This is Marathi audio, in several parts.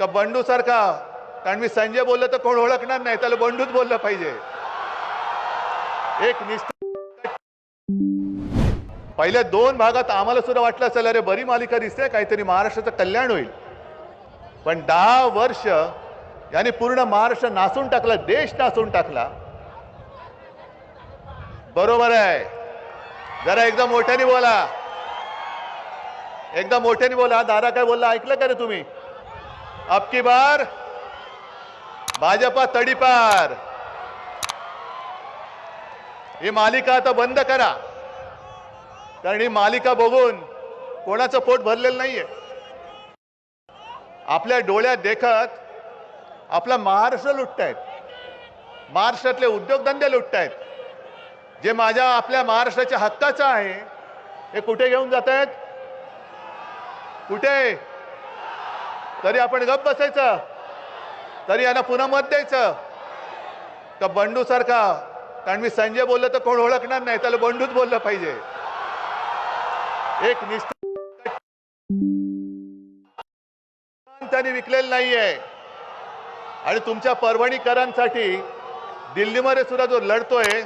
का बंडू सारखा कारण मी संजय बोललो तर कोण ओळखणार नाही त्याला बंडूच बोललं पाहिजे. एक निष्ठ पहिल्या दोन भागात आम्हाला सुद्धा वाटलं असेल अरे बरी मालिका दिसते काहीतरी महाराष्ट्राचं कल्याण होईल. पण दहा वर्ष यांनी पूर्ण महाराष्ट्र नासून टाकला देश नासून टाकला. बरोबर आहे. जरा एकदम मोठ्याने बोला. एकदम मोठ्याने बोला. दादा काय बोलला? ऐकलं का रे तुम्ही? अब की बार भाजपा तडीपार ही मालिका आता बंद करा। कारण ही मालिका बघून कोणाचं पोट भरलेलं नाहीये. आपल्या डोळ्यात देखत आपला महाराष्ट्र लुटतायत. महाराष्ट्रातले उद्योगधंदे लुटतायत. जे माझ्या आपल्या महाराष्ट्राच्या हक्काचं आहे हे कुठे घेऊन जात आहेत कुठे? तरी आपण गप बसायचं. तरी यांना पुन्हा मत द्यायचं. का बंडू सारखा कारण मी संजय बोललं तर कोण ओळखणार नाही त्याला बंडूच बोललं पाहिजे. एक त्यांनी विकलेलं नाहीये. आणि तुमच्या परभणीकरांसाठी दिल्लीमध्ये सुद्धा जो लढतोय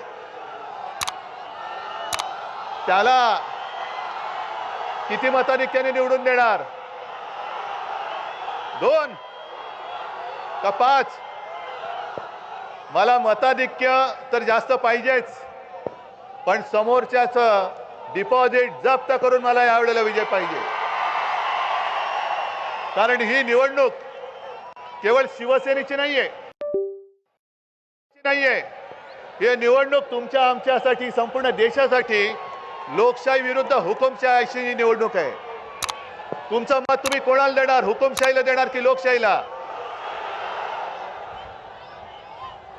त्याला किती मताधिक्याने निवडून देणार? दोन. का पाच? मला मताधिक्य तर जास्त पाहिजेच. पण समोरच्याच डिपॉझिट जप्त करून मला यावेळेला विजय पाहिजे. कारण ही निवडणूक केवळ शिवसेनेची नाहीये. नाहीये. हे निवडणूक तुमच्या आमच्यासाठी संपूर्ण देशासाठी लोकशाही विरुद्ध हुकुमशाही ही निवडणूक आहे. तुमचं मत तुम्ही कोणाला देणार? हुकुमशाहीला देणार की लोकशाहीला?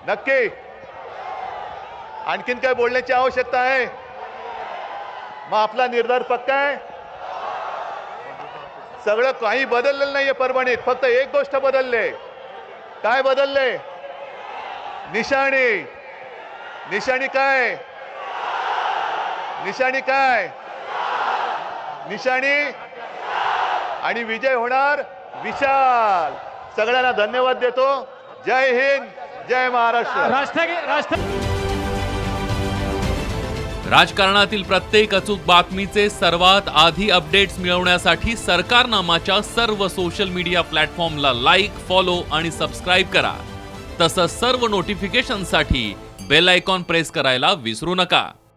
नक्की. आणखीन काय बोलण्याची आवश्यकता आहे? मग आपला निर्धार पक्का आहे? सगळं काही बदललेलं नाहीये परभणीत. फक्त एक गोष्ट बदलले. काय बदलले? निशाणी. निशाणी काय? निशाणी काय? निशाणी? आणि विजय होणार विशाल. सगळ्यांना धन्यवाद देतो. जय हिंद जय महाराष्ट्र. राष्ट्र राष्ट्र राजकारणातील प्रत्येक अचूक बातमीचे सर्वात आधी अपडेट्स मिळवण्यासाठी सरकारनामाच्या सर्व सोशल मीडिया प्लॅटफॉर्मला लाईक फॉलो आणि सबस्क्राईब करा. तसंच सर्व नोटिफिकेशनसाठी बेल आयकॉन प्रेस करायला विसरू नका.